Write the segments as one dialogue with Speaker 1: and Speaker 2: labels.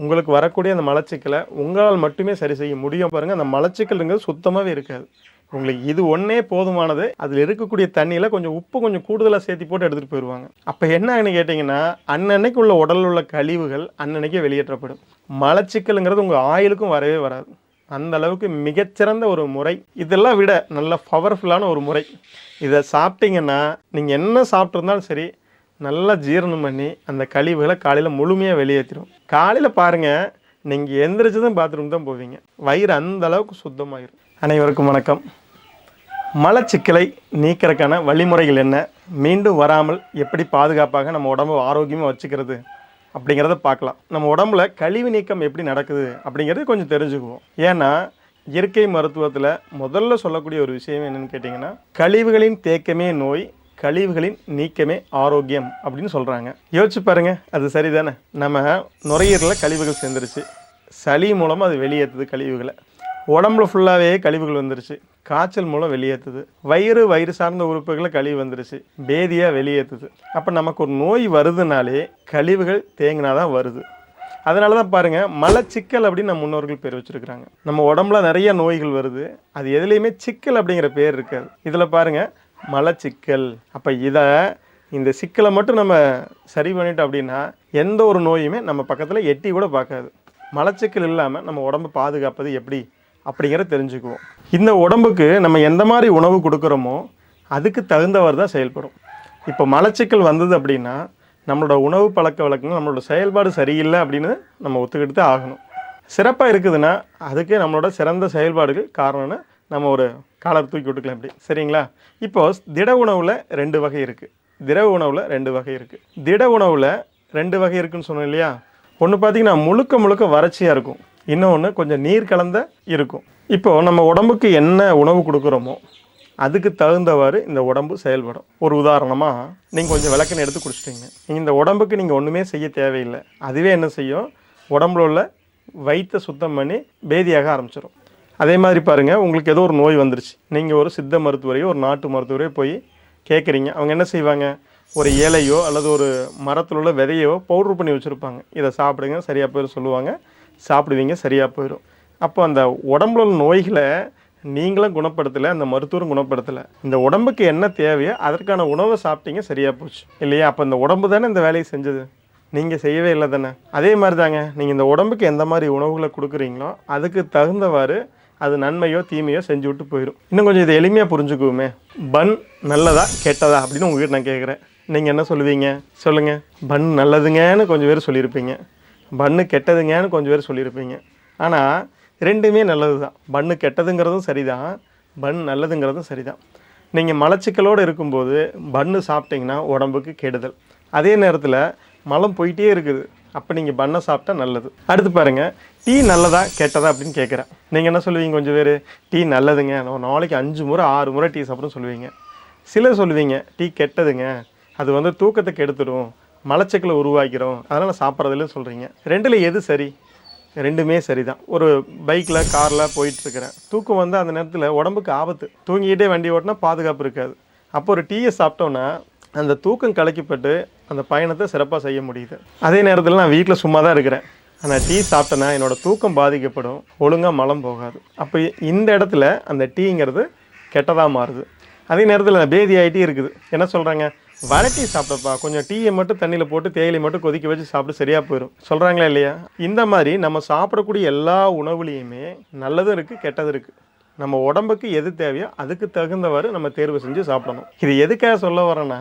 Speaker 1: உங்களுக்கு வரக்கூடிய அந்த மலச்சிக்கலை உங்களால் மட்டுமே சரி செய்ய முடியும் பாருங்கள் அந்த மலச்சிக்கல்ங்கிறது சுத்தமாகவே இருக்காது உங்களுக்கு இது ஒன்றே போதுமானது அதில் இருக்கக்கூடிய தண்ணியில் கொஞ்சம் உப்பு கொஞ்சம் கூடுதலாக சேர்த்து போட்டு எடுத்துகிட்டு போயிடுவாங்க அப்போ என்னன்னு கேட்டிங்கன்னா அன்னன்னைக்கு உள்ள உடலில் உள்ள கழிவுகள் அன்னன்னைக்கே வெளியேற்றப்படும் மலச்சிக்கலுங்கிறது உங்கள் ஆயிலுக்கும் வரவே வராது அந்த அளவுக்கு மிகச்சிறந்த ஒரு முறை இதெல்லாம் விட நல்ல பவர்ஃபுல்லான ஒரு முறை இதை சாப்பிட்டீங்கன்னா நீங்கள் என்ன சாப்பிட்ருந்தாலும் சரி நல்லா ஜீரணம் பண்ணி அந்த கழிவுகளை காலையில் முழுமையாக வெளியேற்றிடும் காலையில் பாருங்கள் நீங்கள் தான் பாத்ரூம் தான் போவீங்க வயிறு அந்த அளவுக்கு சுத்தமாயிரும் அனைவருக்கும் வணக்கம் மலச்சிக்கலை நீக்கிறதுக்கான வழிமுறைகள் என்ன மீண்டும் வராமல் எப்படி பாதுகாப்பாக நம்ம உடம்பு ஆரோக்கியமாக வச்சுக்கிறது அப்படிங்கிறத பார்க்கலாம் நம்ம உடம்புல கழிவு நீக்கம் எப்படி நடக்குது அப்படிங்கிறது கொஞ்சம் தெரிஞ்சுக்குவோம் ஏன்னா இயற்கை மருத்துவத்தில் முதல்ல சொல்லக்கூடிய ஒரு விஷயம் என்னென்னு கேட்டிங்கன்னா கழிவுகளின் தேக்கமே நோய் கழிவுகளின் நீக்கமே ஆரோக்கியம் அப்படின்னு சொல்கிறாங்க யோசிச்சு பாருங்கள் அது சரிதானே நம்ம நுரையீரலில் கழிவுகள் சேர்ந்துருச்சு சளி மூலமாக அது வெளியேற்றுது கழிவுகளை உடம்புல ஃபுல்லாகவே கழிவுகள் வந்துருச்சு காய்ச்சல் மூலம் வெளியேற்றுது வயிறு வயிறு சார்ந்த உறுப்புகளை கழிவு வந்துருச்சு பேதியாக வெளியேற்றுது அப்போ நமக்கு ஒரு நோய் வருதுனாலே கழிவுகள் தேங்கினா தான் வருது அதனால தான் பாருங்கள் மலச்சிக்கல் அப்படின்னு நம்ம முன்னோர்கள் பேர் வச்சுருக்குறாங்க நம்ம உடம்புல நிறைய நோய்கள் வருது அது எதுலேயுமே சிக்கல் அப்படிங்கிற பேர் இருக்காது இதில் பாருங்கள் மலச்சிக்கல் அப்போ இதை இந்த சிக்கலை மட்டும் நம்ம சரி பண்ணிட்டோம் அப்படின்னா எந்த ஒரு நோயுமே நம்ம பக்கத்தில் எட்டி கூட பார்க்காது மலச்சிக்கல் இல்லாமல் நம்ம உடம்பு பாதுகாப்பது எப்படி அப்படிங்கிற தெரிஞ்சுக்குவோம் இந்த உடம்புக்கு நம்ம எந்த மாதிரி உணவு கொடுக்குறோமோ அதுக்கு தகுந்தவர் தான் செயல்படும் இப்போ மலச்சிக்கல் வந்தது அப்படின்னா நம்மளோட உணவு பழக்க வழக்கங்கள் நம்மளோட செயல்பாடு சரியில்லை அப்படின்னு நம்ம ஒத்துக்கிட்டு தான் ஆகணும் சிறப்பாக இருக்குதுன்னா அதுக்கே நம்மளோட சிறந்த செயல்பாடுகள் காரணம்னு நம்ம ஒரு காலர் தூக்கி விட்டுக்கலாம் இப்படி சரிங்களா இப்போது திட உணவில் ரெண்டு வகை இருக்குது திரவ உணவில் ரெண்டு வகை இருக்குது திட உணவில் ரெண்டு வகை இருக்குன்னு சொன்னோம் இல்லையா ஒன்று பார்த்தீங்கன்னா முழுக்க முழுக்க வறட்சியாக இருக்கும் இன்னொன்று கொஞ்சம் நீர் கலந்த இருக்கும் இப்போ நம்ம உடம்புக்கு என்ன உணவு கொடுக்குறோமோ அதுக்கு தகுந்தவாறு இந்த உடம்பு செயல்படும் ஒரு உதாரணமாக நீங்கள் கொஞ்சம் விளக்குன்னு எடுத்து குடிச்சிட்டிங்க நீங்கள் இந்த உடம்புக்கு நீங்கள் ஒன்றுமே செய்ய தேவையில்லை அதுவே என்ன செய்யும் உடம்புல உள்ள வயிற்றை சுத்தம் பண்ணி பேதியாக ஆரம்பிச்சிடும் அதே மாதிரி பாருங்கள் உங்களுக்கு ஏதோ ஒரு நோய் வந்துருச்சு நீங்கள் ஒரு சித்த மருத்துவரையோ ஒரு நாட்டு மருத்துவரையோ போய் கேட்குறீங்க அவங்க என்ன செய்வாங்க ஒரு இலையோ அல்லது ஒரு மரத்தில் உள்ள விதையோ பவுட்ரு பண்ணி வச்சுருப்பாங்க இதை சாப்பிடுங்க சரியாக போயிடும் சொல்லுவாங்க சாப்பிடுவீங்க சரியாக போயிடும் அப்போ அந்த உடம்புல உள்ள நோய்களை நீங்களும் குணப்படுத்தலை அந்த மருத்துவரும் குணப்படுத்தலை இந்த உடம்புக்கு என்ன தேவையோ அதற்கான உணவை சாப்பிட்டீங்க சரியாக போச்சு இல்லையா அப்போ இந்த உடம்பு தானே இந்த வேலையை செஞ்சது நீங்கள் செய்யவே இல்லை தானே அதே மாதிரி தாங்க நீங்கள் இந்த உடம்புக்கு எந்த மாதிரி உணவுகளை கொடுக்குறீங்களோ அதுக்கு தகுந்தவாறு அது நன்மையோ தீமையோ செஞ்சு விட்டு போயிடும் இன்னும் கொஞ்சம் இதை எளிமையாக புரிஞ்சுக்குவோமே பன் நல்லதா கெட்டதா அப்படின்னு உங்ககிட்ட நான் கேட்குறேன் நீங்கள் என்ன சொல்லுவீங்க சொல்லுங்கள் பன் நல்லதுங்கன்னு கொஞ்சம் பேர் சொல்லியிருப்பீங்க பண்ணு கெட்டதுங்கன்னு கொஞ்சம் பேர் சொல்லியிருப்பீங்க ஆனால் ரெண்டுமே நல்லது தான் பண்ணு கெட்டதுங்கிறதும் சரிதான் பன் நல்லதுங்கிறதும் சரிதான் நீங்கள் மலச்சிக்கலோடு இருக்கும்போது பண்ணு சாப்பிட்டிங்கன்னா உடம்புக்கு கெடுதல் அதே நேரத்தில் மலம் போயிட்டே இருக்குது அப்போ நீங்கள் பண்ணை சாப்பிட்டா நல்லது அடுத்து பாருங்கள் டீ நல்லதா கெட்டதா அப்படின்னு கேட்குறேன் நீங்கள் என்ன சொல்லுவீங்க கொஞ்சம் பேர் டீ நல்லதுங்க நான் நாளைக்கு அஞ்சு முறை ஆறு முறை டீ சாப்பிடும் சொல்லுவீங்க சிலர் சொல்லுவீங்க டீ கெட்டதுங்க அது வந்து தூக்கத்தை கெடுத்துடும் மலச்சக்களை உருவாக்கிறோம் அதனால் சாப்பிட்றதுல சொல்கிறீங்க ரெண்டில் எது சரி ரெண்டுமே சரி தான் ஒரு பைக்கில் காரில் போயிட்டுருக்கிறேன் தூக்கம் வந்து அந்த நேரத்தில் உடம்புக்கு ஆபத்து தூங்கிக்கிட்டே வண்டி ஓட்டினா பாதுகாப்பு இருக்காது அப்போ ஒரு டீயை சாப்பிட்டோன்னா அந்த தூக்கம் கலைக்கப்பட்டு அந்த பயணத்தை சிறப்பாக செய்ய முடியுது அதே நேரத்தில் நான் வீட்டில் சும்மா தான் இருக்கிறேன் ஆனால் டீ சாப்பிட்டேன்னா என்னோடய தூக்கம் பாதிக்கப்படும் ஒழுங்காக மலம் போகாது அப்போ இந்த இடத்துல அந்த டீங்கிறது கெட்டதாக மாறுது அதே நேரத்தில் பேதி ஆகிட்டே இருக்குது என்ன சொல்கிறாங்க வரட்டி சாப்பிட்டப்பா கொஞ்சம் டீயை மட்டும் தண்ணியில் போட்டு தேயிலை மட்டும் கொதிக்க வச்சு சாப்பிட்டு சரியாக போயிடும் சொல்கிறாங்களா இல்லையா இந்த மாதிரி நம்ம சாப்பிடக்கூடிய எல்லா உணவுலேயுமே நல்லதும் இருக்குது கெட்டதும் இருக்குது நம்ம உடம்புக்கு எது தேவையோ அதுக்கு தகுந்தவாறு நம்ம தேர்வு செஞ்சு சாப்பிடணும் இது எதுக்காக சொல்ல வரேன்னா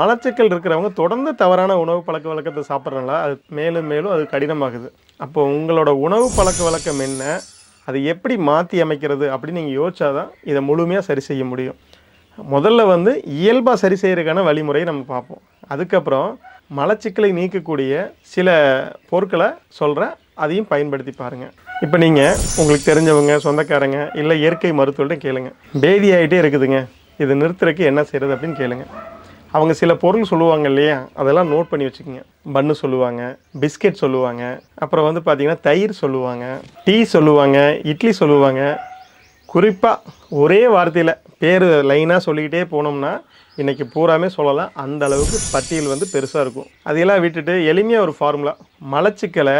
Speaker 1: மலச்சிக்கல் இருக்கிறவங்க தொடர்ந்து தவறான உணவு பழக்க வழக்கத்தை சாப்பிட்றனால அது மேலும் மேலும் அது கடினமாகுது அப்போ உங்களோட உணவு பழக்க வழக்கம் என்ன அதை எப்படி மாற்றி அமைக்கிறது அப்படின்னு நீங்கள் யோசிச்சா தான் இதை முழுமையாக சரி செய்ய முடியும் முதல்ல வந்து இயல்பாக சரி செய்கிறதுக்கான வழிமுறையை நம்ம பார்ப்போம் அதுக்கப்புறம் மலச்சிக்கலை நீக்கக்கூடிய சில பொருட்களை சொல்கிற அதையும் பயன்படுத்தி பாருங்கள் இப்போ நீங்கள் உங்களுக்கு தெரிஞ்சவங்க சொந்தக்காரங்க இல்லை இயற்கை மருத்துவர்கிட்ட கேளுங்க பேதி ஆகிட்டே இருக்குதுங்க இதை நிறுத்துறதுக்கு என்ன செய்கிறது அப்படின்னு கேளுங்கள் அவங்க சில பொருள் சொல்லுவாங்க இல்லையா அதெல்லாம் நோட் பண்ணி வச்சுக்கோங்க பன்னு சொல்லுவாங்க பிஸ்கெட் சொல்லுவாங்க அப்புறம் வந்து பார்த்திங்கன்னா தயிர் சொல்லுவாங்க டீ சொல்லுவாங்க இட்லி சொல்லுவாங்க குறிப்பாக ஒரே வார்த்தையில் பேர் லைனாக சொல்லிக்கிட்டே போனோம்னா இன்றைக்கி பூராமே சொல்லலாம் அந்த அளவுக்கு பட்டியல் வந்து பெருசாக இருக்கும் அதையெல்லாம் விட்டுட்டு எளிமையாக ஒரு ஃபார்முலா மலச்சிக்கலை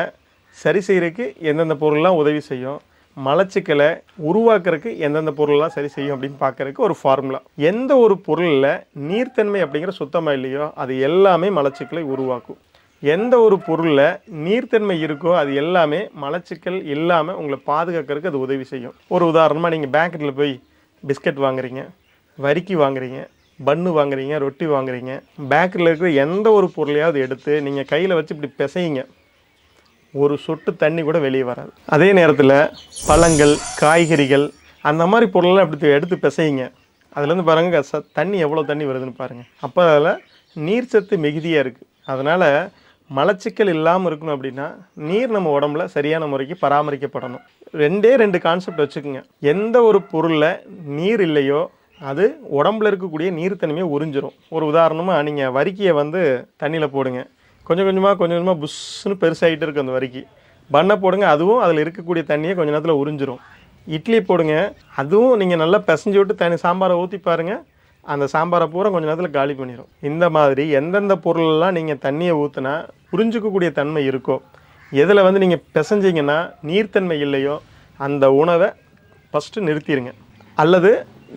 Speaker 1: சரி செய்கிறதுக்கு எந்தெந்த பொருள்லாம் உதவி செய்யும் மலச்சிக்கலை உருவாக்குறதுக்கு எந்தெந்த பொருளெலாம் சரி செய்யும் அப்படின்னு பார்க்கறதுக்கு ஒரு ஃபார்முலா எந்த ஒரு பொருளில் நீர்த்தன்மை அப்படிங்கிற சுத்தமாக இல்லையோ அது எல்லாமே மலச்சிக்கலை உருவாக்கும் எந்த ஒரு பொருளில் நீர்த்தன்மை இருக்கோ அது எல்லாமே மலச்சிக்கல் இல்லாமல் உங்களை பாதுகாக்கிறதுக்கு அது உதவி செய்யும் ஒரு உதாரணமாக நீங்கள் பேக்கரியில் போய் பிஸ்கட் வாங்குறீங்க வரிக்கி வாங்குறீங்க பன்னு வாங்குறீங்க ரொட்டி வாங்குறீங்க பேக்கரில் இருக்கிற எந்த ஒரு பொருளையாவது எடுத்து நீங்கள் கையில் வச்சு இப்படி பிசையுங்க ஒரு சொட்டு தண்ணி கூட வெளியே வராது அதே நேரத்தில் பழங்கள் காய்கறிகள் அந்த மாதிரி பொருளெல்லாம் அப்படி எடுத்து பிசையுங்க அதுலேருந்து பாருங்கள் ச தண்ணி எவ்வளோ தண்ணி வருதுன்னு பாருங்கள் அப்போ அதில் நீர்ச்சத்து மிகுதியாக இருக்குது அதனால் மலச்சிக்கல் இல்லாமல் இருக்கணும் அப்படின்னா நீர் நம்ம உடம்புல சரியான முறைக்கு பராமரிக்கப்படணும் ரெண்டே ரெண்டு கான்செப்ட் வச்சுக்கோங்க எந்த ஒரு பொருளில் நீர் இல்லையோ அது உடம்புல இருக்கக்கூடிய நீர்த்தன்மையை உறிஞ்சிரும் ஒரு உதாரணமாக நீங்கள் வரிக்கையை வந்து தண்ணியில் போடுங்க கொஞ்சம் கொஞ்சமாக கொஞ்சம் கொஞ்சமாக புஷ்ஷுன்னு பெருசாகிட்டு இருக்கும் அந்த வரைக்கும் பண்ணை போடுங்க அதுவும் அதில் இருக்கக்கூடிய தண்ணியை கொஞ்சம் நேரத்தில் உறிஞ்சிரும் இட்லி போடுங்க அதுவும் நீங்கள் நல்லா பிசைஞ்சு விட்டு தனி சாம்பாரை ஊற்றி பாருங்கள் அந்த சாம்பாரை பூரா கொஞ்சம் நேரத்தில் காலி பண்ணிடும் இந்த மாதிரி எந்தெந்த பொருளெல்லாம் நீங்கள் தண்ணியை ஊற்றினா புரிஞ்சிக்கக்கூடிய தன்மை இருக்கோ எதில் வந்து நீங்கள் பிசைஞ்சிங்கன்னா நீர்த்தன்மை இல்லையோ அந்த உணவை ஃபஸ்ட்டு நிறுத்திடுங்க அல்லது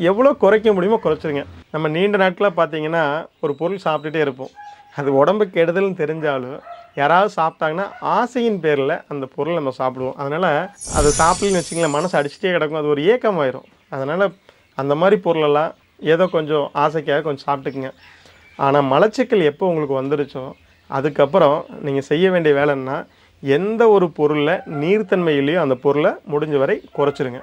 Speaker 1: எவ்வளோ குறைக்க முடியுமோ குறைச்சிருங்க நம்ம நீண்ட நாட்களாக பார்த்தீங்கன்னா ஒரு பொருள் சாப்பிட்டுட்டே இருப்போம் அது உடம்பு கெடுதல்னு தெரிஞ்சாலும் யாராவது சாப்பிட்டாங்கன்னா ஆசையின் பேரில் அந்த பொருள் நம்ம சாப்பிடுவோம் அதனால் அதை சாப்பிடலன்னு வச்சிங்களேன் மனசு அடிச்சுட்டே கிடக்கும் அது ஒரு ஆயிரும் அதனால் அந்த மாதிரி பொருளெல்லாம் ஏதோ கொஞ்சம் ஆசைக்காக கொஞ்சம் சாப்பிட்டுக்குங்க ஆனால் மலச்சிக்கல் எப்போ உங்களுக்கு வந்துடுச்சோ அதுக்கப்புறம் நீங்கள் செய்ய வேண்டிய வேலைன்னா எந்த ஒரு பொருளில் நீர்த்தன்மையிலையும் அந்த பொருளை முடிஞ்ச வரை குறைச்சிருங்க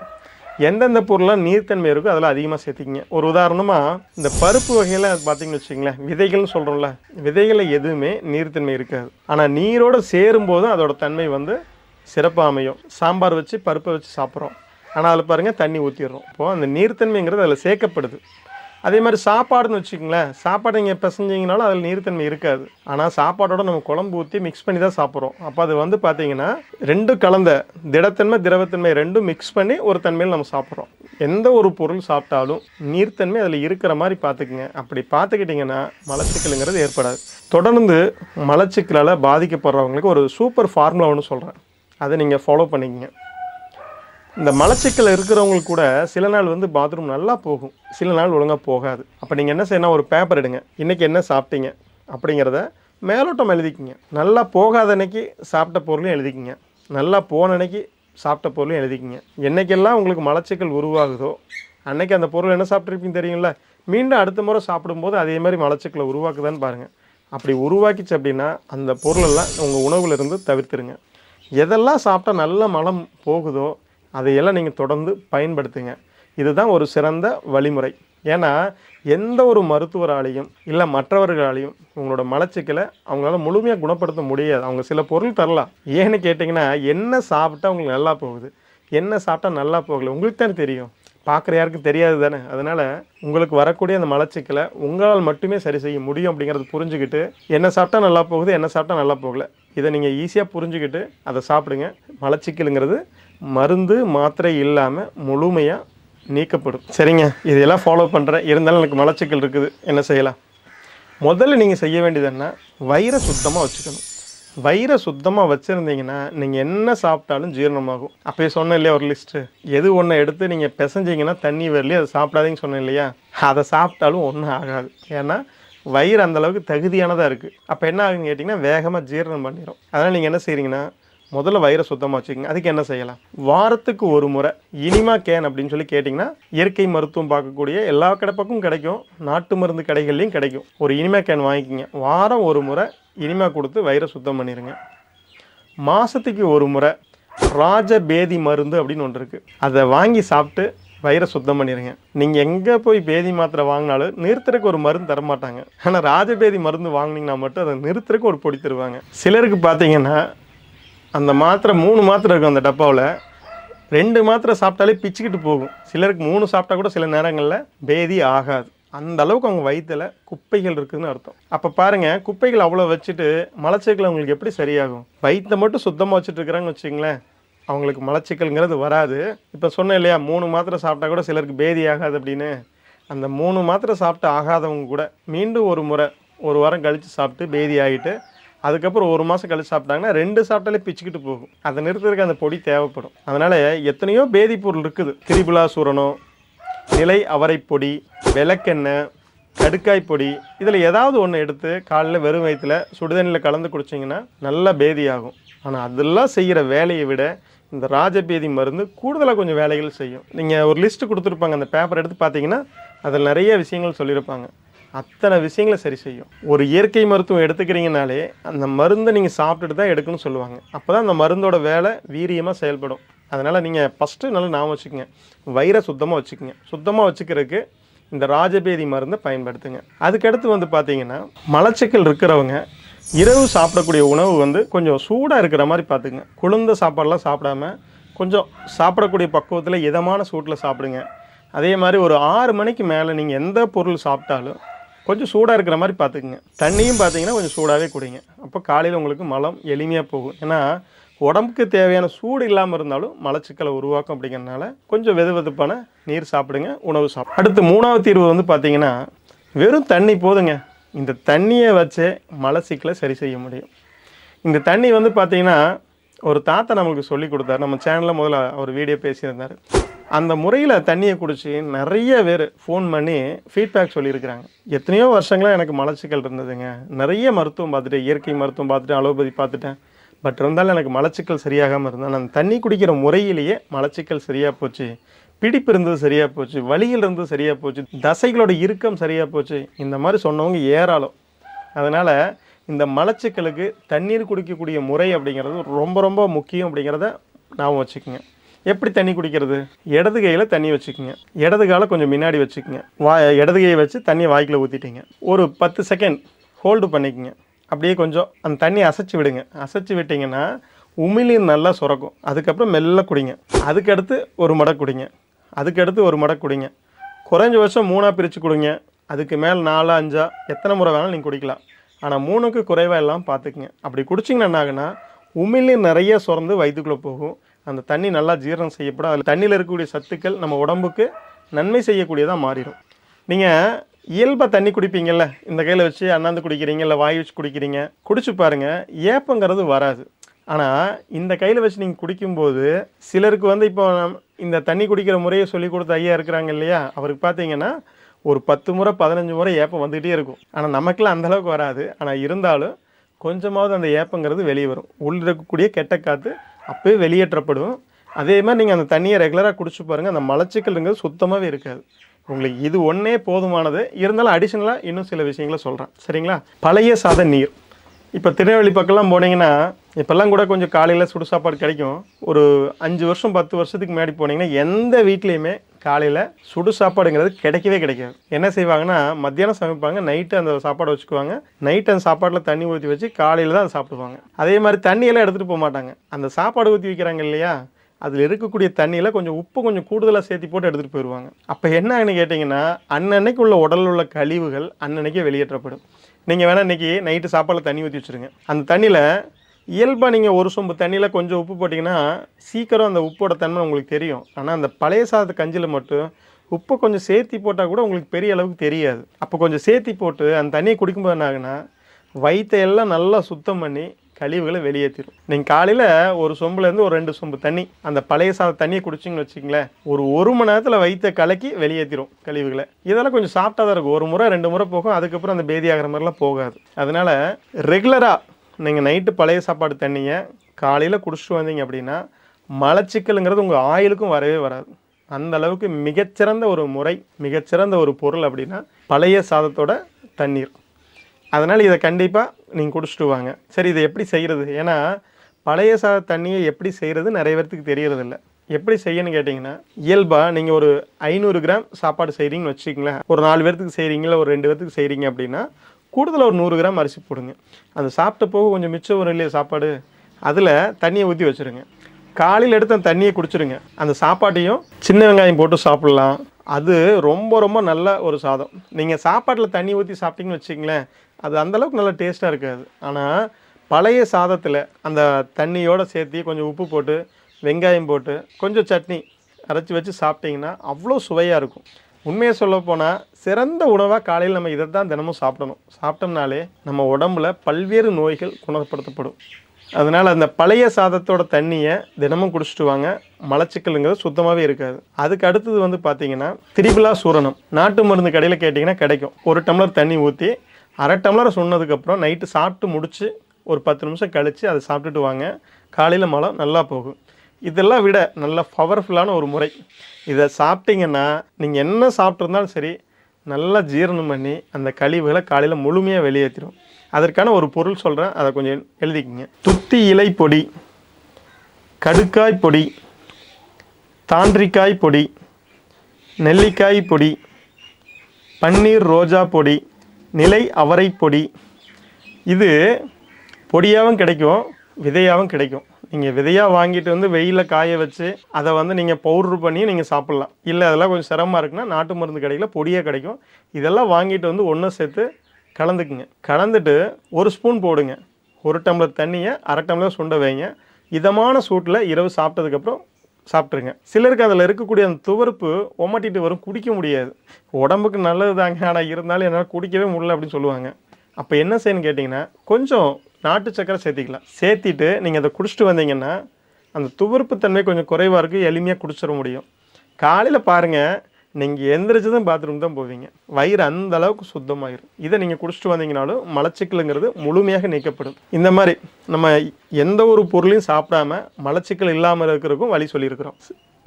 Speaker 1: எந்தெந்த பொருளாக நீர்த்தன்மை இருக்கோ அதில் அதிகமாக சேர்த்திக்கிங்க ஒரு உதாரணமாக இந்த பருப்பு வகையில் பார்த்தீங்கன்னு வச்சுக்கிங்களேன் விதைகள்னு சொல்கிறோம்ல விதைகளில் எதுவுமே நீர்த்தன்மை இருக்காது ஆனால் நீரோடு போதும் அதோடய தன்மை வந்து சிறப்பாக அமையும் சாம்பார் வச்சு பருப்பை வச்சு சாப்பிட்றோம் ஆனால் அதில் பாருங்கள் தண்ணி ஊற்றிடுறோம் இப்போது அந்த நீர்த்தன்மைங்கிறது அதில் சேர்க்கப்படுது அதே மாதிரி சாப்பாடுன்னு வச்சுக்கோங்களேன் சாப்பாடு நீங்கள் பிசைஞ்சிங்கனாலும் அதில் நீர்த்தன்மை இருக்காது ஆனால் சாப்பாடோட நம்ம குழம்பு ஊற்றி மிக்ஸ் பண்ணி தான் சாப்பிட்றோம் அப்போ அது வந்து பார்த்தீங்கன்னா ரெண்டும் கலந்த திடத்தன்மை திரவத்தன்மை ரெண்டும் மிக்ஸ் பண்ணி ஒரு தன்மையில் நம்ம சாப்பிட்றோம் எந்த ஒரு பொருள் சாப்பிட்டாலும் நீர்த்தன்மை அதில் இருக்கிற மாதிரி பார்த்துக்குங்க அப்படி பார்த்துக்கிட்டிங்கன்னா மலச்சிக்கலுங்கிறது ஏற்படாது தொடர்ந்து மலச்சிக்கலால் பாதிக்கப்படுறவங்களுக்கு ஒரு சூப்பர் ஃபார்முலா ஒன்று சொல்கிறேன் அதை நீங்கள் ஃபாலோ பண்ணிக்கங்க இந்த மலச்சிக்கல் இருக்கிறவங்களுக்கு கூட சில நாள் வந்து பாத்ரூம் நல்லா போகும் சில நாள் ஒழுங்காக போகாது அப்போ நீங்கள் என்ன செய்யணும் ஒரு பேப்பர் எடுங்க இன்றைக்கி என்ன சாப்பிட்டீங்க அப்படிங்கிறத மேலோட்டம் எழுதிக்கிங்க நல்லா போகாத அன்னைக்கு சாப்பிட்ட பொருளையும் எழுதிக்கிங்க நல்லா போன அன்னைக்கு சாப்பிட்ட பொருளையும் எழுதிக்கிங்க என்றைக்கெல்லாம் உங்களுக்கு மலச்சிக்கல் உருவாகுதோ அன்னைக்கு அந்த பொருள் என்ன சாப்பிட்ருப்பீங்க தெரியுங்களா மீண்டும் அடுத்த முறை சாப்பிடும்போது அதே மாதிரி மலச்சிக்கலை உருவாக்குதான்னு பாருங்கள் அப்படி உருவாக்கிச்சு அப்படின்னா அந்த பொருளெல்லாம் உங்கள் உணவுலேருந்து தவிர்த்துருங்க எதெல்லாம் சாப்பிட்டா நல்ல மலம் போகுதோ அதையெல்லாம் நீங்கள் தொடர்ந்து பயன்படுத்துங்க இதுதான் ஒரு சிறந்த வழிமுறை ஏன்னா எந்த ஒரு மருத்துவராலையும் இல்லை மற்றவர்களாலையும் உங்களோட மலச்சிக்கலை அவங்களால முழுமையாக குணப்படுத்த முடியாது அவங்க சில பொருள் தரலாம் ஏன்னு கேட்டிங்கன்னா என்ன சாப்பிட்டா உங்களுக்கு நல்லா போகுது என்ன சாப்பிட்டா நல்லா போகலை உங்களுக்கு தானே தெரியும் பார்க்குற யாருக்கும் தெரியாது தானே அதனால் உங்களுக்கு வரக்கூடிய அந்த மலச்சிக்கலை உங்களால் மட்டுமே சரி செய்ய முடியும் அப்படிங்கிறத புரிஞ்சுக்கிட்டு என்ன சாப்பிட்டா நல்லா போகுது என்ன சாப்பிட்டா நல்லா போகலை இதை நீங்கள் ஈஸியாக புரிஞ்சுக்கிட்டு அதை சாப்பிடுங்க மலச்சிக்கலுங்கிறது மருந்து மாத்திரை இல்லாமல் முழுமையாக நீக்கப்படும் சரிங்க இதையெல்லாம் ஃபாலோ பண்ணுறேன் இருந்தாலும் எனக்கு மலச்சிக்கல் இருக்குது என்ன செய்யலாம் முதல்ல நீங்கள் செய்ய வேண்டியது என்ன வயிறை சுத்தமாக வச்சுக்கணும் வயிறை சுத்தமாக வச்சுருந்தீங்கன்னா நீங்கள் என்ன சாப்பிட்டாலும் ஜீரணமாகும் அப்போயே சொன்னேன் இல்லையா ஒரு லிஸ்ட்டு எது ஒன்று எடுத்து நீங்கள் பிசைஞ்சிங்கன்னா தண்ணி வரலையே அதை சாப்பிடாதீங்கன்னு சொன்னேன் இல்லையா அதை சாப்பிட்டாலும் ஒன்றும் ஆகாது ஏன்னா வயிறு அந்தளவுக்கு தகுதியானதாக இருக்குது அப்போ என்ன ஆகுதுன்னு கேட்டிங்கன்னா வேகமாக ஜீரணம் பண்ணிடும் அதனால் நீங்கள் என்ன செய்கிறீங்கன்னா முதல்ல வயிறை சுத்தமாக வச்சுக்கோங்க அதுக்கு என்ன செய்யலாம் வாரத்துக்கு ஒரு முறை இனிமா கேன் அப்படின்னு சொல்லி கேட்டிங்கன்னா இயற்கை மருத்துவம் பார்க்கக்கூடிய எல்லா கடைப்பக்கும் கிடைக்கும் நாட்டு மருந்து கடைகள்லையும் கிடைக்கும் ஒரு இனிமா கேன் வாங்கிக்கிங்க வாரம் ஒரு முறை இனிமா கொடுத்து வயிறை சுத்தம் பண்ணிடுங்க மாதத்துக்கு ஒரு முறை ராஜ பேதி மருந்து அப்படின்னு ஒன்று இருக்குது அதை வாங்கி சாப்பிட்டு வயிறை சுத்தம் பண்ணிடுங்க நீங்கள் எங்கே போய் பேதி மாத்திரை வாங்கினாலும் நிறுத்துறதுக்கு ஒரு மருந்து தர மாட்டாங்க ஆனால் ராஜபேதி மருந்து வாங்கினீங்கன்னா மட்டும் அதை நிறுத்துறதுக்கு ஒரு பொடி தருவாங்க சிலருக்கு பார்த்தீங்கன்னா அந்த மாத்திரை மூணு மாத்திரை இருக்கும் அந்த டப்பாவில் ரெண்டு மாத்திரை சாப்பிட்டாலே பிச்சுக்கிட்டு போகும் சிலருக்கு மூணு சாப்பிட்டா கூட சில நேரங்களில் பேதி ஆகாது அந்த அளவுக்கு அவங்க வயிற்றில் குப்பைகள் இருக்குதுன்னு அர்த்தம் அப்போ பாருங்கள் குப்பைகள் அவ்வளோ வச்சுட்டு மலச்சிக்கல் அவங்களுக்கு எப்படி சரியாகும் வயிற்றை மட்டும் சுத்தமாக வச்சுட்டு இருக்கிறாங்கன்னு வச்சுங்களேன் அவங்களுக்கு மலச்சிக்கல்ங்கிறது வராது இப்போ சொன்னேன் இல்லையா மூணு மாத்திரை சாப்பிட்டா கூட சிலருக்கு பேதி ஆகாது அப்படின்னு அந்த மூணு மாத்திரை சாப்பிட்டு ஆகாதவங்க கூட மீண்டும் ஒரு முறை ஒரு வாரம் கழித்து சாப்பிட்டு பேதி ஆகிட்டு அதுக்கப்புறம் ஒரு மாதம் கழிச்சு சாப்பிட்டாங்கன்னா ரெண்டு சாப்பிட்டாலே பிச்சுக்கிட்டு போகும் அதை நிறுத்துறதுக்கு அந்த பொடி தேவைப்படும் அதனால் எத்தனையோ பேதிப்பொருள் இருக்குது திரிபுலா சூரணம் நிலை பொடி விளக்கெண்ணெய் கடுக்காய் பொடி இதில் ஏதாவது ஒன்று எடுத்து காலையில் வெறும் வயத்தில் சுடுதண்ணியில் கலந்து குடிச்சிங்கன்னா நல்லா பேதி ஆகும் ஆனால் அதெல்லாம் செய்கிற வேலையை விட இந்த ராஜபேதி மருந்து கூடுதலாக கொஞ்சம் வேலைகள் செய்யும் நீங்கள் ஒரு லிஸ்ட்டு கொடுத்துருப்பாங்க அந்த பேப்பர் எடுத்து பார்த்தீங்கன்னா அதில் நிறைய விஷயங்கள் சொல்லியிருப்பாங்க அத்தனை விஷயங்களை சரி செய்யும் ஒரு இயற்கை மருத்துவம் எடுத்துக்கிறீங்கனாலே அந்த மருந்தை நீங்கள் சாப்பிட்டுட்டு தான் எடுக்கணும்னு சொல்லுவாங்க அப்போ தான் அந்த மருந்தோட வேலை வீரியமாக செயல்படும் அதனால் நீங்கள் ஃபஸ்ட்டு நல்லா நான் வச்சுக்கோங்க வயிறை சுத்தமாக வச்சுக்கோங்க சுத்தமாக வச்சுக்கிறதுக்கு இந்த ராஜபேதி மருந்தை பயன்படுத்துங்க அதுக்கடுத்து வந்து பார்த்தீங்கன்னா மலச்சிக்கல் இருக்கிறவங்க இரவு சாப்பிடக்கூடிய உணவு வந்து கொஞ்சம் சூடாக இருக்கிற மாதிரி பார்த்துங்க குழந்த சாப்பாடெலாம் சாப்பிடாம கொஞ்சம் சாப்பிடக்கூடிய பக்குவத்தில் இதமான சூட்டில் சாப்பிடுங்க அதே மாதிரி ஒரு ஆறு மணிக்கு மேலே நீங்கள் எந்த பொருள் சாப்பிட்டாலும் கொஞ்சம் சூடாக இருக்கிற மாதிரி பார்த்துக்குங்க தண்ணியும் பார்த்தீங்கன்னா கொஞ்சம் சூடாகவே குடிங்க அப்போ காலையில் உங்களுக்கு மலம் எளிமையாக போகும் ஏன்னா உடம்புக்கு தேவையான சூடு இல்லாமல் இருந்தாலும் மலச்சிக்கலை உருவாக்கும் அப்படிங்கிறதுனால கொஞ்சம் வெது வெதுப்பான நீர் சாப்பிடுங்க உணவு சாப்பிடு அடுத்து மூணாவது தீர்வு வந்து பார்த்திங்கன்னா வெறும் தண்ணி போதுங்க இந்த தண்ணியை வச்சே மலச்சிக்கலை சரி செய்ய முடியும் இந்த தண்ணி வந்து பார்த்தீங்கன்னா ஒரு தாத்தா நம்மளுக்கு சொல்லி கொடுத்தாரு நம்ம சேனலில் முதல்ல அவர் வீடியோ பேசியிருந்தார் அந்த முறையில் தண்ணியை குடித்து நிறைய பேர் ஃபோன் பண்ணி ஃபீட்பேக் சொல்லியிருக்கிறாங்க எத்தனையோ வருஷங்களாக எனக்கு மலச்சிக்கல் இருந்ததுங்க நிறைய மருத்துவம் பார்த்துட்டேன் இயற்கை மருத்துவம் பார்த்துட்டு அலோபதி பார்த்துட்டேன் பட் இருந்தாலும் எனக்கு மலச்சிக்கல் சரியாகாமல் இருந்தேன் நான் தண்ணி குடிக்கிற முறையிலேயே மலச்சிக்கல் சரியாக போச்சு பிடிப்பு இருந்தது சரியாக போச்சு வழியில் இருந்தது சரியாக போச்சு தசைகளோட இறுக்கம் சரியாக போச்சு இந்த மாதிரி சொன்னவங்க ஏராளம் அதனால் இந்த மலச்சிக்கலுக்கு தண்ணீர் குடிக்கக்கூடிய முறை அப்படிங்கிறது ரொம்ப ரொம்ப முக்கியம் அப்படிங்கிறத ஞாபகம் வச்சுக்கோங்க எப்படி தண்ணி குடிக்கிறது இடது கையில் தண்ணி வச்சுக்கோங்க இடது காலை கொஞ்சம் முன்னாடி வச்சுக்கோங்க வா இடது கையை வச்சு தண்ணியை வாய்க்கில் ஊற்றிட்டீங்க ஒரு பத்து செகண்ட் ஹோல்டு பண்ணிக்கோங்க அப்படியே கொஞ்சம் அந்த தண்ணி அசைச்சு விடுங்க அசைச்சு விட்டிங்கன்னா உமிழி நல்லா சுரக்கும் அதுக்கப்புறம் மெல்ல குடிங்க அதுக்கடுத்து ஒரு மடை குடிங்க அதுக்கடுத்து ஒரு மடை குடிங்க குறைஞ்ச வருஷம் மூணாக பிரித்து கொடுங்க அதுக்கு மேலே நாலு அஞ்சா எத்தனை முறை வேணாலும் நீங்கள் குடிக்கலாம் ஆனால் மூணுக்கு குறைவாக எல்லாம் பார்த்துக்குங்க அப்படி குடிச்சிங்கன்னா என்ன உமிழ்நீர் நிறைய சுரந்து வயிற்றுக்குள்ளே போகும் அந்த தண்ணி நல்லா ஜீரணம் செய்யப்படும் அதில் தண்ணியில் இருக்கக்கூடிய சத்துக்கள் நம்ம உடம்புக்கு நன்மை செய்யக்கூடியதாக மாறிடும் நீங்கள் இயல்பாக தண்ணி குடிப்பீங்கள்ல இந்த கையில் வச்சு அண்ணாந்து குடிக்கிறீங்க இல்லை வாய் வச்சு குடிக்கிறீங்க குடிச்சு பாருங்கள் ஏப்பங்கிறது வராது ஆனால் இந்த கையில் வச்சு நீங்கள் குடிக்கும்போது சிலருக்கு வந்து இப்போ இந்த தண்ணி குடிக்கிற முறையை சொல்லி கொடுத்த ஐயா இருக்கிறாங்க இல்லையா அவருக்கு பார்த்தீங்கன்னா ஒரு பத்து முறை பதினஞ்சு முறை ஏப்பம் வந்துக்கிட்டே இருக்கும் ஆனால் நமக்கெல்லாம் அந்தளவுக்கு வராது ஆனால் இருந்தாலும் கொஞ்சமாவது அந்த ஏப்பங்கிறது வெளியே வரும் உள்ள இருக்கக்கூடிய கெட்ட காற்று அப்போயே வெளியேற்றப்படும் அதே மாதிரி நீங்கள் அந்த தண்ணியை ரெகுலராக குடிச்சு பாருங்கள் அந்த மலச்சிக்கல்ங்கிறது சுத்தமாகவே இருக்காது உங்களுக்கு இது ஒன்றே போதுமானது இருந்தாலும் அடிஷ்னலாக இன்னும் சில விஷயங்களை சொல்கிறேன் சரிங்களா பழைய சாத நீர் இப்போ திருநெல்வேலி பக்கம்லாம் போனீங்கன்னா இப்போல்லாம் கூட கொஞ்சம் காலையில் சுடு சாப்பாடு கிடைக்கும் ஒரு அஞ்சு வருஷம் பத்து வருஷத்துக்கு முன்னாடி போனீங்கன்னா எந்த வீட்லேயுமே காலையில் சுடு சாப்பாடுங்கிறது கிடைக்கவே கிடைக்காது என்ன செய்வாங்கன்னா மத்தியானம் சமைப்பாங்க நைட்டு அந்த சாப்பாடை வச்சுக்குவாங்க நைட்டு அந்த சாப்பாட்டில் தண்ணி ஊற்றி வச்சு காலையில் தான் சாப்பிடுவாங்க அதே மாதிரி தண்ணியெல்லாம் எடுத்துகிட்டு போக மாட்டாங்க அந்த சாப்பாடு ஊற்றி வைக்கிறாங்க இல்லையா அதில் இருக்கக்கூடிய தண்ணியில் கொஞ்சம் உப்பு கொஞ்சம் கூடுதலாக சேர்த்து போட்டு எடுத்துகிட்டு போயிடுவாங்க அப்போ என்னன்னு கேட்டிங்கன்னா அன்னன்னைக்கு உள்ள உடலில் உள்ள கழிவுகள் அன்னன்னைக்கே வெளியேற்றப்படும் நீங்கள் வேணால் இன்றைக்கி நைட்டு சாப்பாடில் தண்ணி ஊற்றி வச்சுருங்க அந்த தண்ணியில் இயல்பாக நீங்கள் ஒரு சொம்பு தண்ணியில் கொஞ்சம் உப்பு போட்டிங்கன்னா சீக்கிரம் அந்த உப்போட தன்மை உங்களுக்கு தெரியும் ஆனால் அந்த பழைய சாதத்து கஞ்சியில் மட்டும் உப்பை கொஞ்சம் சேர்த்தி போட்டால் கூட உங்களுக்கு பெரிய அளவுக்கு தெரியாது அப்போ கொஞ்சம் சேர்த்தி போட்டு அந்த தண்ணியை குடிக்கும்போது என்ன ஆகுனா வயிற்றையெல்லாம் நல்லா சுத்தம் பண்ணி கழிவுகளை வெளியேற்றிடும் நீங்கள் காலையில் ஒரு சொம்புலேருந்து ஒரு ரெண்டு சொம்பு தண்ணி அந்த பழைய சாத தண்ணியை குடிச்சிங்கன்னு வச்சிங்களேன் ஒரு ஒரு மணி நேரத்தில் வயிற்ற கலக்கி வெளியேற்றிடும் கழிவுகளை இதெல்லாம் கொஞ்சம் சாப்பிட்டா தான் இருக்கும் ஒரு முறை ரெண்டு முறை போகும் அதுக்கப்புறம் அந்த பேதி ஆகிற மாதிரிலாம் போகாது அதனால் ரெகுலராக நீங்கள் நைட்டு பழைய சாப்பாடு தண்ணியை காலையில் குடிச்சிட்டு வந்தீங்க அப்படின்னா மலச்சிக்கலுங்கிறது உங்கள் ஆயிலுக்கும் வரவே வராது அந்த அளவுக்கு மிகச்சிறந்த ஒரு முறை மிகச்சிறந்த ஒரு பொருள் அப்படின்னா பழைய சாதத்தோட தண்ணீர் அதனால் இதை கண்டிப்பாக நீங்கள் குடிச்சிட்டு வாங்க சரி இதை எப்படி செய்கிறது ஏன்னா பழைய சாத தண்ணியை எப்படி செய்கிறது நிறைய பேர்த்துக்கு தெரியறதில்ல எப்படி செய்யணும் கேட்டிங்கன்னா இயல்பாக நீங்கள் ஒரு ஐநூறு கிராம் சாப்பாடு செய்கிறீங்கன்னு வச்சுக்கிங்களேன் ஒரு நாலு பேர்த்துக்கு செய்கிறீங்களா ஒரு ரெண்டு பேர்த்துக்கு செய்கிறீங்க அப்படின்னா கூடுதலாக ஒரு நூறு கிராம் அரிசி போடுங்க அது சாப்பிட்ட போக கொஞ்சம் மிச்சம் வரும் இல்லையா சாப்பாடு அதில் தண்ணியை ஊற்றி வச்சுருங்க காலையில் எடுத்து அந்த தண்ணியை குடிச்சிருங்க அந்த சாப்பாட்டையும் சின்ன வெங்காயம் போட்டு சாப்பிட்லாம் அது ரொம்ப ரொம்ப நல்ல ஒரு சாதம் நீங்கள் சாப்பாட்டில் தண்ணி ஊற்றி சாப்பிட்டீங்கன்னு வச்சிங்களேன் அது அந்தளவுக்கு நல்லா டேஸ்ட்டாக இருக்காது ஆனால் பழைய சாதத்தில் அந்த தண்ணியோடு சேர்த்து கொஞ்சம் உப்பு போட்டு வெங்காயம் போட்டு கொஞ்சம் சட்னி அரைச்சி வச்சு சாப்பிட்டிங்கன்னா அவ்வளோ சுவையாக இருக்கும் உண்மையை சொல்ல போனால் சிறந்த உணவாக காலையில் நம்ம இதை தான் தினமும் சாப்பிடணும் சாப்பிட்டோம்னாலே நம்ம உடம்புல பல்வேறு நோய்கள் குணப்படுத்தப்படும் அதனால் அந்த பழைய சாதத்தோட தண்ணியை தினமும் குடிச்சிட்டு வாங்க மலச்சிக்கலுங்கிறது சுத்தமாகவே இருக்காது அதுக்கு அடுத்தது வந்து பார்த்தீங்கன்னா திரிபுலா சூரணம் நாட்டு மருந்து கடையில் கேட்டிங்கன்னா கிடைக்கும் ஒரு டம்ளர் தண்ணி ஊற்றி அரை டம்ளர் சொன்னதுக்கப்புறம் நைட்டு சாப்பிட்டு முடித்து ஒரு பத்து நிமிஷம் கழித்து அதை சாப்பிட்டுட்டு வாங்க காலையில் மலம் நல்லா போகும் இதெல்லாம் விட நல்ல பவர்ஃபுல்லான ஒரு முறை இதை சாப்பிட்டீங்கன்னா நீங்கள் என்ன சாப்பிட்ருந்தாலும் சரி நல்லா ஜீரணம் பண்ணி அந்த கழிவுகளை காலையில் முழுமையாக வெளியேற்றிடும் அதற்கான ஒரு பொருள் சொல்கிறேன் அதை கொஞ்சம் எழுதிக்கிங்க துத்தி இலை பொடி கடுக்காய் பொடி தாண்டிக்காய் பொடி நெல்லிக்காய் பொடி பன்னீர் ரோஜா பொடி நிலை அவரை பொடி இது பொடியாகவும் கிடைக்கும் விதையாகவும் கிடைக்கும் நீங்கள் விதையாக வாங்கிட்டு வந்து வெயிலில் காய வச்சு அதை வந்து நீங்கள் பவுட்ரு பண்ணி நீங்கள் சாப்பிட்லாம் இல்லை அதெல்லாம் கொஞ்சம் சிரமமாக இருக்குன்னா நாட்டு மருந்து கடையில் பொடியாக கிடைக்கும் இதெல்லாம் வாங்கிட்டு வந்து ஒன்றும் சேர்த்து கலந்துக்குங்க கலந்துட்டு ஒரு ஸ்பூன் போடுங்க ஒரு டம்ளர் தண்ணியை அரை டம்ளர் சுண்ட வைங்க இதமான சூட்டில் இரவு சாப்பிட்டதுக்கப்புறம் சாப்பிட்ருங்க சிலருக்கு அதில் இருக்கக்கூடிய அந்த துவர்ப்பு ஒமட்டிட்டு வரும் குடிக்க முடியாது உடம்புக்கு நல்லது தாங்க ஆனால் இருந்தாலும் என்னால் குடிக்கவே முடியல அப்படின்னு சொல்லுவாங்க அப்போ என்ன செய்யணும்னு கேட்டிங்கன்னா கொஞ்சம் நாட்டு சக்கரை சேர்த்திக்கலாம் சேர்த்திட்டு நீங்கள் அதை குடிச்சிட்டு வந்தீங்கன்னா அந்த துவர்ப்பு தன்மை கொஞ்சம் குறைவாக இருக்குது எளிமையாக குடிச்சிட முடியும் காலையில் பாருங்கள் நீங்கள் எந்திரிச்சதும் பாத்ரூம் தான் போவீங்க வயிறு அந்த அளவுக்கு சுத்தமாயிரும் இதை நீங்கள் குடிச்சிட்டு வந்தீங்கனாலும் மலச்சிக்கலுங்கிறது முழுமையாக நீக்கப்படும் இந்த மாதிரி நம்ம எந்த ஒரு பொருளையும் சாப்பிடாம மலச்சிக்கல் இல்லாமல் இருக்கிறதுக்கும் வழி சொல்லியிருக்கிறோம்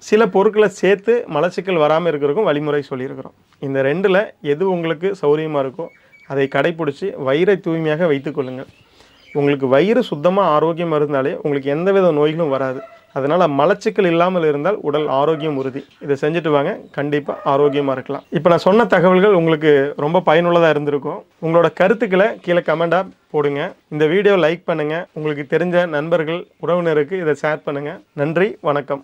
Speaker 1: சில பொருட்களை சேர்த்து மலச்சிக்கல் வராமல் இருக்கிறதுக்கும் வழிமுறை சொல்லியிருக்கிறோம் இந்த ரெண்டில் எது உங்களுக்கு சௌரியமாக இருக்கோ அதை கடைப்பிடிச்சி வயிறை தூய்மையாக வைத்துக்கொள்ளுங்கள் உங்களுக்கு வயிறு சுத்தமாக ஆரோக்கியமாக இருந்தாலே உங்களுக்கு எந்தவித நோய்களும் வராது அதனால் மலச்சிக்கல் இல்லாமல் இருந்தால் உடல் ஆரோக்கியம் உறுதி இதை செஞ்சுட்டு வாங்க கண்டிப்பாக ஆரோக்கியமாக இருக்கலாம் இப்போ நான் சொன்ன தகவல்கள் உங்களுக்கு ரொம்ப பயனுள்ளதாக இருந்திருக்கும் உங்களோட கருத்துக்களை கீழே கமெண்டாக போடுங்க இந்த வீடியோ லைக் பண்ணுங்கள் உங்களுக்கு தெரிஞ்ச நண்பர்கள் உறவினருக்கு இதை ஷேர் பண்ணுங்கள் நன்றி வணக்கம்